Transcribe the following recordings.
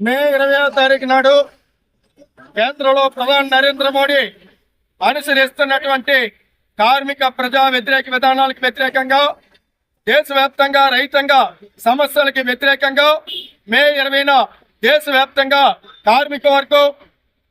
మే ఇరవై తారీఖు నాడు కేంద్రంలో ప్రధాని నరేంద్ర మోడీ అనుసరిస్తున్నటువంటి కార్మిక ప్రజా వ్యతిరేక విధానాలకు వ్యతిరేకంగా దేశవ్యాప్తంగా రైతంగా సమస్యలకి వ్యతిరేకంగా మే ఇరవైన దేశవ్యాప్తంగా కార్మిక వర్గం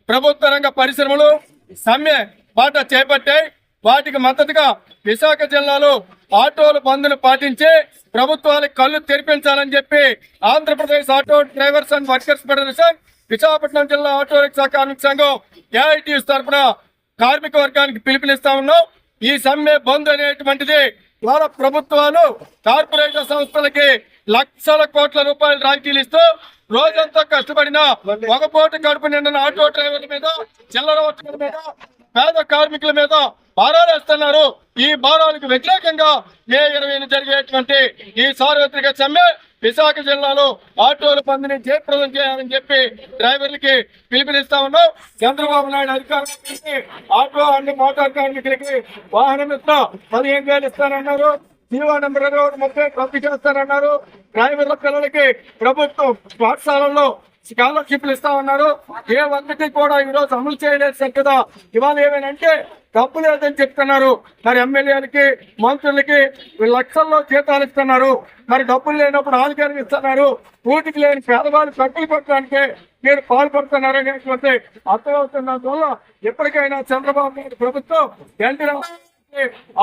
ప్రభుత్వ రంగ పరిశ్రమలు సమ్మె బాట చేపట్టాయి. వాటికి మద్దతుగా విశాఖ జిల్లాలో ఆటోల బంద్ను పాటించి ప్రభుత్వానికి కళ్ళు తెరిపించాలని చెప్పి Andhra Pradesh auto drivers and workers federation Visakhapatnam జిల్లా ఆటో రిక్షా కార్మిక సంఘం ఏఐటీఎస్ తరఫున కార్మిక వర్గానికి పిలుపునిస్తా ఉన్నాం. ఈ సమ్మె బంద్ అనేటువంటిది ద్వారా ప్రభుత్వాలు కార్పొరేషన్ సంస్థలకి లక్షల కోట్ల రూపాయలు రాయితీలు ఇస్తూ రోజంతా కష్టపడిన ఒక పూట కడుపు నిండిన ఆటో డ్రైవర్ల మీద చిల్లర వర్తకుల మీద పేద కార్మికుల మీద భారాలు వేస్తున్నారు. ఈ భారాలకు వ్యతిరేకంగా మే ఇరవై జరిగేటువంటి ఈ సార్వత్రిక సమ్మె విశాఖ జిల్లాలో ఆటోల పందిని జయప్రదం చేయాలని చెప్పి డ్రైవర్లకి పిలుపునిస్తా ఉన్నాం. చంద్రబాబు నాయుడు అధికారులకి ఆటో అండ్ మోటార్ కార్మికులకి వాహనం ఇస్తా. పదిహేను వేలు ఇస్తానన్నారు. జీవో నెంబర్ ఇరవై ముప్పై రద్దు చేస్తారన్నారు డ్రైవర్ల పిల్లలకి ప్రభుత్వం పాఠశాలల్లో స్కాలర్షిప్లు ఇస్తా ఉన్నారు. ఏ ఒక్కటి కూడా ఈ రోజు అమలు చేయలేదు కదా ఇవాళ ఏమేనంటే డబ్బు లేదని చెప్తున్నారు. మరి ఎమ్మెల్యేలకి మంత్రులకి లక్షల్లో జీతాలు ఇస్తున్నారు. మరి డబ్బులు లేనప్పుడు ఆధికారం ఇస్తున్నారు. ఊటికి లేని పేదవాళ్ళు కట్టులు పెట్టడానికి మీరు పాల్పడుతున్నారు అనేటువంటి అర్థమవుతున్నందువల్ల ఎప్పటికైనా చంద్రబాబు నాయుడు ప్రభుత్వం వెంటనే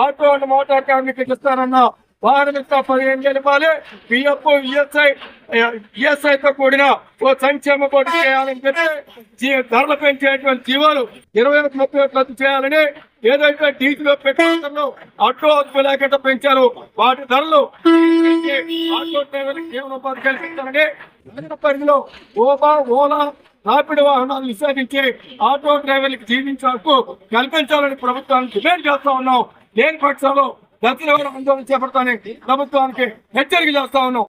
ఆటో అండ్ మోటార్ కార్మికులకు ఇస్తారన్న భారత పదిహేను జన్మాలే పిఎఫ్ ఈఎస్ఐ తో కూడిన ఓ సంక్షేమ బోర్డు చేయాలని చెప్పి ధరలు పెంచేటువంటి జీవాలు ఇరవై ఒకటి ముప్పై ఒకటి రద్దు చేయాలని ఏదైతే డీజిల్ పెట్రోల్ ఆటో అదుపు లేకుండా పెంచారు వాటి ధరలు ఆటో డ్రైవర్లకు జీవనోపాధి కల్పించాలని నగర పరిధిలో ఓబా ఓలా రాపిడి వాహనాలు నిషేధించి ఆటో డ్రైవర్లకు జీవించాలకు కల్పించాలని ప్రభుత్వానికి డిమాండ్ చేస్తా ఉన్నాం. లేని పక్షంలో దక్షిణ ఆందోళన చేపడతానని ప్రభుత్వానికి హెచ్చరిక చేస్తా ఉన్నాం.